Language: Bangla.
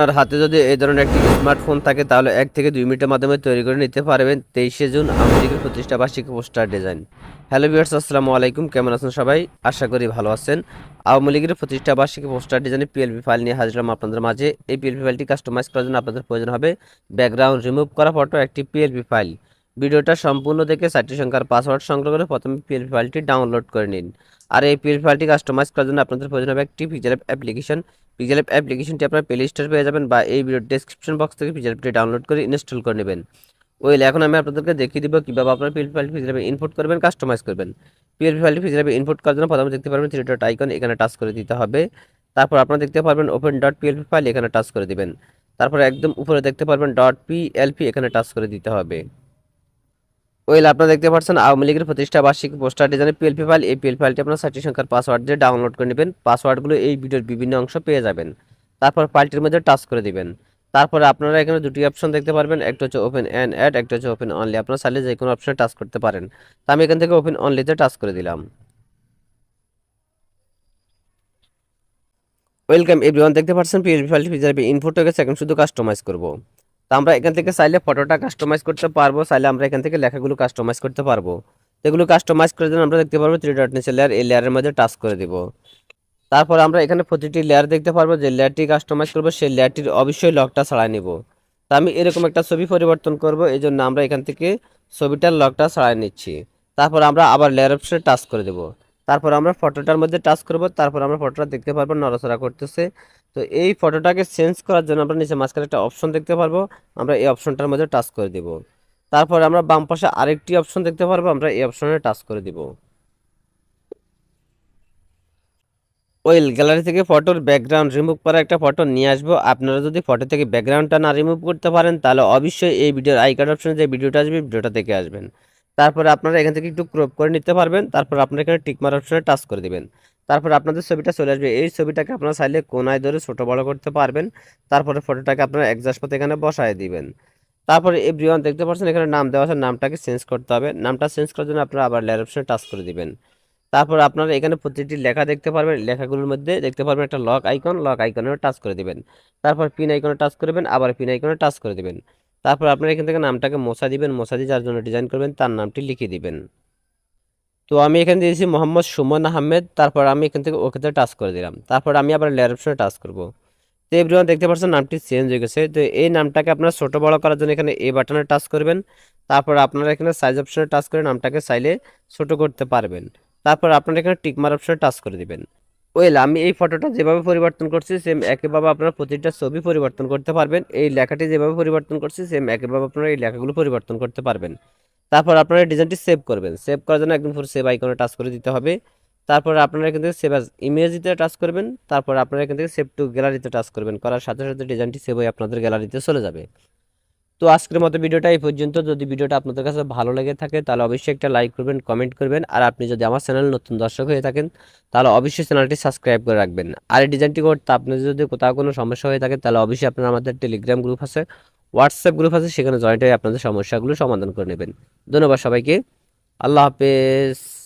আপনার হাতে যদি এই ধরনের একটি স্মার্টফোন থাকে, তাহলে এক থেকে দুই মিনিটের মাধ্যমে তৈরি করে নিতে পারবেন তেইশে জুন আমেরিকার প্রতিষ্ঠা বার্ষিকী পোস্টার ডিজাইন। হ্যালো ভিউয়ার্স, আসসালামু আলাইকুম। কেমন আছেন সবাই? আশা করি ভালো আছেন। আওয়ামী লীগের প্রতিষ্ঠা বার্ষিকী পোস্টার ডিজাইনে পিএলপি ফাইল নিয়ে হাজির হলাম আপনাদের মাঝে। এই পিএলপি ফাইলটি কাস্টমাইজ করার জন্য আপনাদের প্রয়োজন হবে ব্যাকগ্রাউন্ড রিমুভ করা ফটো একটি পিএলপি ফাইল ভিডিওটা সম্পূর্ণ দেখে চারটি সংখ্যার পাসওয়ার্ড সংগ্রহ করে প্রথমে পিএলপি ফাইলটি ডাউনলোড করে নিন। আর এই পিএলপি ফাইলটি কাস্টমাইজ করার জন্য আপনাদের প্রয়োজন হবে একটি পিকচার অ্যাপ্লিকেশন পিকচার অ্যাপ্লিকেশনটি আপনার প্লে স্টোর পেয়ে যাবেন বা এই ভিডিও ডেসক্রিপশন বক্স থেকে পিকচার অ্যাপটি ডাউনলোড করে ইনস্টল করে নেবেন। ওয়েল এখন আমি আপনাদেরকে দেখিয়ে দিব কীভাবে আপনার পিএলপি ফাইলটি পিকচার ইনপুট করবেন কাস্টমাইজ করবেন। পিএলপি ফাইলটি পিকচার ইনপুট করার জন্য প্রথমে দেখতে পারবেন থ্রি ডট আইকন এখানে টাচ করে দিতে হবে। তারপর আপনারা দেখতে পারবেন ওপেন ডট পিএলপি ফাইল এখানে টাচ করে দেবেন। তারপর একদম উপরে দেখতে পারবেন ডট পিএলপি এখানে টাচ করে দিতে হবে। ওয়েল, আপনারা দেখতে পাচ্ছেন আওয়ামী লীগের প্রতিষ্ঠা বার্ষিক পোস্টার ডিজাইনের পিএলপি ফাইল এই পিএলপি ফাইলটি আপনার ষাটটি সংখ্যার পাসওয়ার্ড দিয়ে ডাউনলোড করে নেবেন। পাসওয়ার্ডগুলো এই ভিডিওর বিভিন্ন অংশ পেয়ে যাবেন। তারপর ফাইলটির মধ্যে টাচ করে দিবেন। তারপরে আপনারা এখানে দুটি অপশন দেখতে পারবেন, একটা হচ্ছে ওপেন অ্যান্ড অ্যাড একটা হচ্ছে ওপেন অনলি আপনারা চাইলে যে কোনো অপশনে টাচ করতে পারেন। তো আমি এখান থেকে ওপেন অনলিতে টাচ করে দিলাম। ওয়েলকাম এভরিওয়ান দেখতে পাচ্ছেন পিএলপি ফাইলটি ফিচার ইনপুট হয়ে গেছে, এখন শুধু কাস্টমাইজ করব। তো আমরা এখান থেকে চাইলে ফটোটা কাস্টমাইজ করতে পারব, চাইলে আমরা এখান থেকে লেখাগুলো কাস্টমাইজ করতে পারব। এগুলো কাস্টমাইজ করার জন্য আমরা দেখতে পারব থ্রি ডট নিচে লেয়ার এই লেয়ারের মধ্যে টাচ করে দিব। তারপর আমরা এখানে প্রতিটি লেয়ার দেখতে পারব, যে লেয়ারটি কাস্টমাইজ করব, সেই লেয়ারটির অবশ্যই লকটা ছাড়াই নিব। তো আমি এরকম একটা ছবি পরিবর্তন করব, এই জন্য আমরা এখান থেকে ছবিটার লকটা ছাড়াই নিচ্ছি। তারপর আমরা আবার লেয়ার অপশনে টাচ করে দেব। তারপর আমরা ফটোটার মধ্যে টাচ করব, তারপর আমরা ফটোটা দেখতে পারব, নড়াচড়া করতেছে। তো এই ফটোটাকে চেঞ্জ করার জন্য আমরা নিচে মাঝখানে একটা অপশন দেখতে পারব। আমরা এই অপশনটার মধ্যে টাচ করে দেব। তারপর আমরা বাম পাশে আরেকটি অপশন দেখতে পারব, আমরা এই অপশনে টাচ করে দিব। ওয়েল গ্যালারি থেকে ফটোর ব্যাকগ্রাউন্ড রিমুভ করা একটা ফটো নিয়ে আসব। আপনারা যদি ফটো থেকে ব্যাকগ্রাউন্ডটা না রিমুভ করতে পারেন, তাহলে অবশ্যই এই ভিডিওর আই কার্ড অপশনে যে ভিডিওটা আসবে, ভিডিওটা দেখে আসবেন। তারপরে আপনারা এখান থেকে একটু ক্রপ করে নিতে পারবেন। তারপর আপনারা এখানে টিকমার অপশনে টাচ করে দিবেন। তারপর আপনাদের ছবিটা চলে আসবে। এই ছবিটাকে আপনারা চাইলে কোনায় ধরে ছোটো বড় করতে পারবেন। তারপরে ফটোটাকে আপনারা অ্যাডজাস্ট মতো এখানে বসায় দিবেন। তারপরে এভরিওয়ান দেখতে পাচ্ছেন, এখানে নাম দেওয়া আছে, নামটাকে চেঞ্জ করতে হবে। নামটা চেঞ্জ করার জন্য আপনারা আবার লেয়ার অপশনে টাচ করে দিবেন। তারপর আপনারা এখানে প্রতিটি লেখা দেখতে পারবেন। লেখাগুলোর মধ্যে দেখতে পারবেন একটা লক আইকন লক আইকনে টাচ করে দিবেন। তারপর পিন আইকনে টাচ করবেন আবার পিন আইকনে টাচ করে দিবেন। তারপর আপনারা এখান থেকে নামটাকে মোছা দিবেন। মোছা দিয়ে যার জন্য ডিজাইন করবেন, তার নামটি লিখে দিবেন। তো আমি এখানে দিয়েছি মোহাম্মদ সুমন আহমেদ, তারপর আমি এখান থেকে ওকেতে টাচ করে দিলাম। তারপর আমি আবার লেয়ার অপশনে টাচ করব। তো এভরিওয়ান দেখতে পাচ্ছেন নামটি চেঞ্জ হয়ে গেছে। তো এই নামটাকে আপনারা ছোটো বড় করার জন্য এখানে এ বাটনে টাচ করবেন। তারপর আপনারা এখানে সাইজ অপশনে টাচ করে নামটাকে চাইলে ছোটো করতে পারবেন। তারপর আপনারা এখানে টিকমার অপশনে টাচ করে দিবেন। ওয়েল, আমি এই ফটোটা যেভাবে পরিবর্তন করছি সেম একইভাবে আপনারা প্রতিটা ছবি পরিবর্তন করতে পারবেন। এই লেখাটি যেভাবে পরিবর্তন করছি সেম একইভাবে আপনারা এই লেখাগুলো পরিবর্তন করতে পারবেন। তারপর আপনারা ডিজাইনটি সেভ করবেন। সেভ করার জন্য একদম পুরো সেভ আইকনে টাচ করে দিতে হবে। তারপর আপনারা এখান থেকে সেভ ইমেজিতে টাচ করবেন। তারপর আপনারা এখান থেকে সেভ টু গ্যালারিতে টাচ করবেন। করার সাথে সাথে ডিজাইনটি সেভ হয়ে আপনাদের গ্যালারিতে চলে যাবে। তো আজকের মতো ভিডিওটা এই পর্যন্ত। যদি ভিডিওটা আপনাদের কাছে ভালো লেগে থাকে, তাহলে অবশ্যই একটা লাইক করবেন কমেন্ট করবেন। আর আপনি যদি আমার চ্যানেল নতুন দর্শক হয়ে থাকেন, তাহলে অবশ্যই চ্যানেলটি সাবস্ক্রাইব করে রাখবেন। আর এই ডিজাইনটি করতে আপনার যদি কোথাও কোনো সমস্যা হয়ে থাকে, তাহলে অবশ্যই আপনার আমাদের টেলিগ্রাম গ্রুপ আছে। হোয়াটসঅ্যাপ গ্রুপ আছে, সেখানে জয়েন্ট হয়ে আপনাদের সমস্যাগুলো সমাধান করে নেবেন। ধন্যবাদ সবাইকে। আল্লাহ হাফেজ।